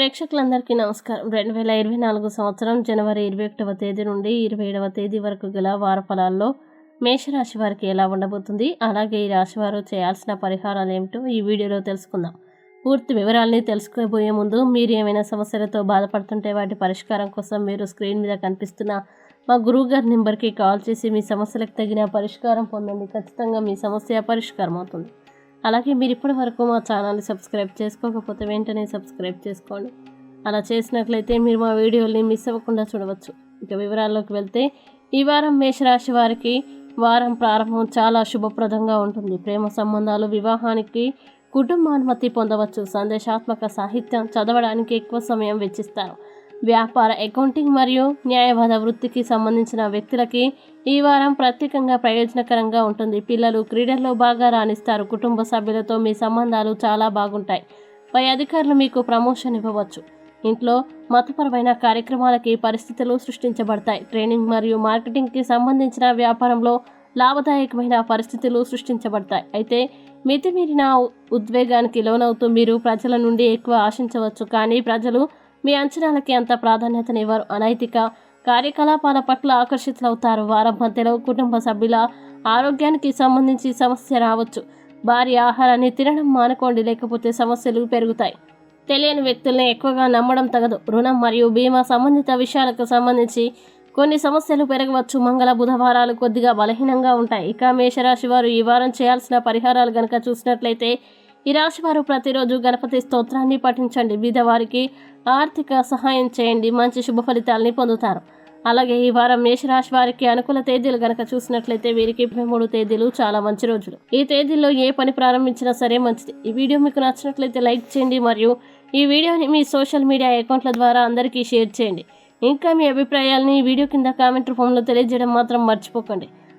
ప్రేక్షకులందరికీ నమస్కారం. రెండు వేల ఇరవై నాలుగు సంవత్సరం జనవరి ఇరవై ఒకటవ తేదీ నుండి ఇరవై ఏడవ తేదీ వరకు గల వార ఫలాల్లో మేషరాశి వారికి ఎలా ఉండబోతుంది? అలాగే ఈ రాశి వారు చేయాల్సిన పరిహారాలు ఏమిటో ఈ వీడియోలో తెలుసుకుందాం. పూర్తి వివరాలని తెలుసుకోబోయే ముందు మీరు ఏమైనా సమస్యలతో బాధపడుతుంటే వాటి పరిష్కారం కోసం మీరు స్క్రీన్ మీద కనిపిస్తున్న మా గురువు గారి నెంబర్కి కాల్ చేసి మీ సమస్యలకు తగిన పరిష్కారం పొందండి. ఖచ్చితంగా మీ సమస్య పరిష్కారం అవుతుంది అలాగే మీరు ఇప్పటి వరకు మా ఛానల్ని సబ్స్క్రైబ్ చేసుకోకపోతే వెంటనే సబ్స్క్రైబ్ చేసుకోండి. అలా చేసినట్లయితే మీరు మా వీడియోని మిస్ అవ్వకుండా చూడవచ్చు. ఇక వివరాల్లోకి వెళ్తే ఈ వారం మేషరాశి వారికి వారం ప్రారంభం చాలా శుభప్రదంగా ఉంటుంది. ప్రేమ సంబంధాలు వివాహానికి కుటుంబానుమతి పొందవచ్చు. సందేశాత్మక సాహిత్యం చదవడానికి ఎక్కువ సమయం వెచ్చిస్తారు. వ్యాపార అకౌంటింగ్ మరియు న్యాయవాద వృత్తికి సంబంధించిన వ్యక్తులకి ఈ వారం ప్రత్యేకంగా ప్రయోజనకరంగా ఉంటుంది. పిల్లలు క్రీడల్లో బాగా రాణిస్తారు. కుటుంబ సభ్యులతో మీ సంబంధాలు చాలా బాగుంటాయి. పై అధికారులు మీకు ప్రమోషన్ ఇవ్వవచ్చు. ఇంట్లో మతపరమైన కార్యక్రమాలకి పరిస్థితులు సృష్టించబడతాయి. ట్రైనింగ్ మరియు మార్కెటింగ్కి సంబంధించిన వ్యాపారంలో లాభదాయకమైన పరిస్థితులు సృష్టించబడతాయి. అయితే మితిమీరిన ఉద్వేగానికి లోనవుతూ మీరు ప్రజల నుండి ఎక్కువ ఆశించవచ్చు. కానీ ప్రజలు మీ అంచనాలకి అంత ప్రాధాన్యతనివ్వరు. అనైతిక కార్యకలాపాల పట్ల ఆకర్షితులవుతారు. వారం మధ్యలో కుటుంబ సభ్యుల ఆరోగ్యానికి సంబంధించి సమస్య రావచ్చు. భారీ ఆహారాన్ని తినడం మానుకోండి లేకపోతే సమస్యలు పెరుగుతాయి. తెలియని వ్యక్తుల్ని ఎక్కువగా నమ్మడం తగదు. రుణం మరియు బీమా సంబంధిత విషయాలకు సంబంధించి కొన్ని సమస్యలు పెరగవచ్చు. మంగళ బుధవారాలు కొద్దిగా బలహీనంగా ఉంటాయి. ఇక మేషరాశి వారు ఈ వారం చేయాల్సిన పరిహారాలు కనుక చూసినట్లయితే ఈ రాశి వారు ప్రతిరోజు గణపతి స్తోత్రాన్ని పఠించండి. బీదవారికి ఆర్థిక సహాయం చేయండి. మంచి శుభ ఫలితాలని పొందుతారు. అలాగే ఈ వారం మేషరాశి వారికి అనుకూల తేదీలు గనక చూసినట్లయితే వీరికి మూడు తేదీలు చాలా మంచి రోజులు. ఈ తేదీల్లో ఏ పని ప్రారంభించినా సరే మంచిది. ఈ వీడియో మీకు నచ్చినట్లయితే లైక్ చేయండి మరియు ఈ వీడియోని మీ సోషల్ మీడియా అకౌంట్ల ద్వారా అందరికీ షేర్ చేయండి. ఇంకా మీ అభిప్రాయాలని ఈ వీడియో కింద కామెంట్ రూపంలో తెలియజేయడం మాత్రం మర్చిపోకండి.